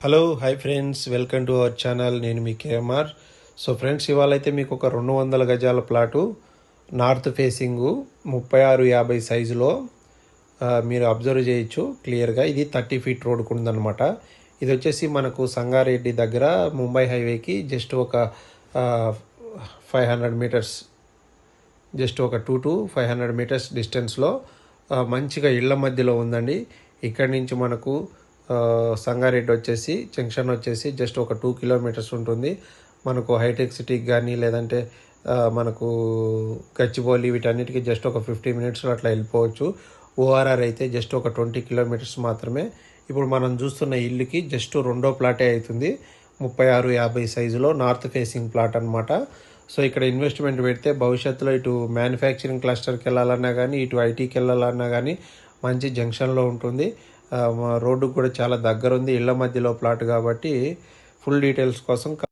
Hello hi friends welcome to our channel నేను మీ KMR so friends ఇవాళ అయితే మీకు ఒక రెండు వందల గజాల ప్లాటు నార్త్ ఫేసింగ్ ముప్పై ఆరు యాభై సైజులో మీరు అబ్జర్వ్ చేయొచ్చు క్లియర్గా. ఇది థర్టీ ఫీట్ రోడ్కు ఉందన్నమాట ఇది వచ్చేసి మనకు సంగారెడ్డి దగ్గర ముంబై హైవేకి జస్ట్ ఒక ఫైవ్ హండ్రెడ్ మీటర్స్ జస్ట్ ఒక two to five hundred meters డిస్టెన్స్లో మంచిగా ఇళ్ళ మధ్యలో ఉందండి. ఇక్కడి నుంచి మనకు సంగారెడ్డి వచ్చేసి జంక్షన్ వచ్చేసి జస్ట్ ఒక టూ కిలోమీటర్స్ ఉంటుంది. మనకు హైటెక్ సిటీకి కానీ లేదంటే మనకు గచ్చిబౌలి వీటన్నిటికీ జస్ట్ ఒక ఫిఫ్టీ మినిట్స్లో అట్లా వెళ్ళిపోవచ్చు. ఓఆర్ఆర్ అయితే జస్ట్ ఒక ట్వంటీ కిలోమీటర్స్ మాత్రమే. ఇప్పుడు మనం చూస్తున్న ఇల్లుకి జస్ట్ రెండో ప్లాటే అవుతుంది. ముప్పై ఆరు యాభై సైజులో నార్త్ ఫేసింగ్ ప్లాట్ అనమాట సో ఇక్కడ ఇన్వెస్ట్మెంట్ పెడితే భవిష్యత్తులో ఇటు మ్యానుఫ్యాక్చరింగ్ క్లస్టర్కి వెళ్ళాలన్నా కానీ ఇటు ఐటీకి వెళ్ళాలన్నా కానీ మంచి జంక్షన్లో ఉంటుంది. ఆ, కూడా చాలా దగ్గర ఉంది ఇళ్ళ మధ్యలో ప్లాట్ కాబట్టి ఫుల్ డీటెయిల్స్ కోసం